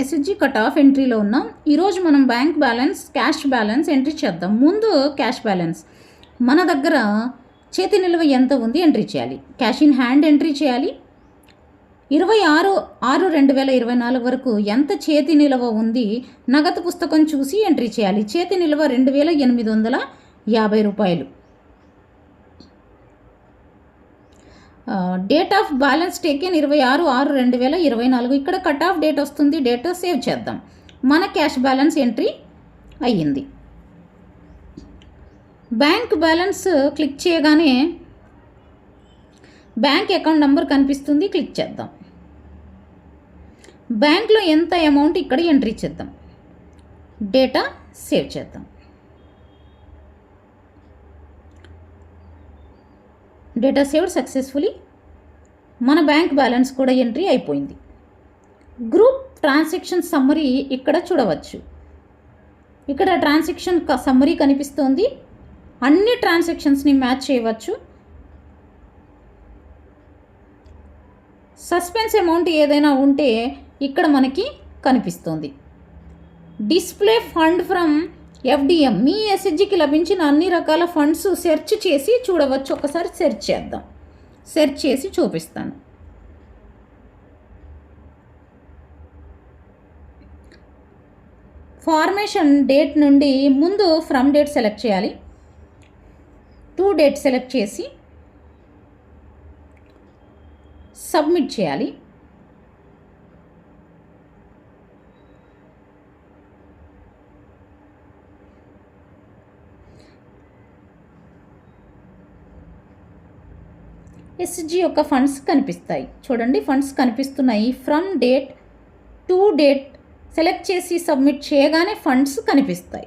SHG cut off ఎంట్రీలో ఉన్నాం. ఈరోజు మనం bank balance cash balance entry చేద్దాం. ముందు క్యాష్ బ్యాలెన్స్ మన దగ్గర చేతి నిల్వ ఎంత ఉంది ఎంట్రీ చేయాలి. క్యాష్ ఇన్ హ్యాండ్ ఎంట్రీ చేయాలి. ఇరవై ఆరు ఆరు రెండు వేల ఇరవై నాలుగు వరకు ఎంత చేతి నిల్వ ఉంది నగదు పుస్తకం చూసి ఎంట్రీ చేయాలి. చేతి నిల్వ రెండు వేల ఎనిమిది వందల యాభై రూపాయలు. డేట్ ఆఫ్ బ్యాలెన్స్ టేకెన్ ఇరవై ఆరు ఆరు రెండు వేల ఇరవై నాలుగు. ఇక్కడ కట్ ఆఫ్ డేట్ వస్తుంది. డేట్ సేవ్ చేద్దాం. మన క్యాష్ బ్యాలెన్స్ ఎంట్రీ అయ్యింది. బ్యాంక్ బ్యాలెన్స్ క్లిక్ చేయగానే బ్యాంక్ అకౌంట్ నెంబర్ కనిపిస్తుంది. క్లిక్ చేద్దాం. బ్యాంక్లో ఎంత అమౌంట్ ఇక్కడ ఎంట్రీ చేద్దాం. డేటా సేవ్ చేద్దాం. డేటా సేవ్డ్ సక్సెస్ఫుల్లీ మన బ్యాంక్ బ్యాలెన్స్ కూడా ఎంట్రీ అయిపోయింది. గ్రూప్ ట్రాన్సాక్షన్ సమ్మరీ ఇక్కడ చూడవచ్చు. ఇక్కడ ట్రాన్సాక్షన్ సమ్మరీ కనిపిస్తోంది. అన్ని ట్రాన్సాక్షన్స్ని మ్యాచ్ చేయవచ్చు. సస్పెన్స్ అమౌంట్ ఏదైనా ఉంటే ఇక్కడ మనకి కనిపిస్తుంది. డిస్ప్లే ఫండ్ ఫ్రమ్ ఎఫ్డిఎం మీ ఎస్హెచ్జికి లభించిన అన్ని రకాల ఫండ్స్ సెర్చ్ చేసి చూడవచ్చు. ఒకసారి సెర్చ్ చేద్దాం. సెర్చ్ చేసి చూపిస్తాను. ఫార్మేషన్ డేట్ నుండి ముందు ఫ్రమ్ డేట్ సెలెక్ట్ చేయాలి. టూ డేట్ సెలెక్ట్ చేసి సబ్మిట్ చేయాలి. ఎస్జి యొక్క ఫండ్స్ కనిపిస్తాయి. చూడండి ఫండ్స్ కనిపిస్తున్నాయి. From date to date select చేసి సబ్మిట్ చేయగానే ఫండ్స్ కనిపిస్తాయి.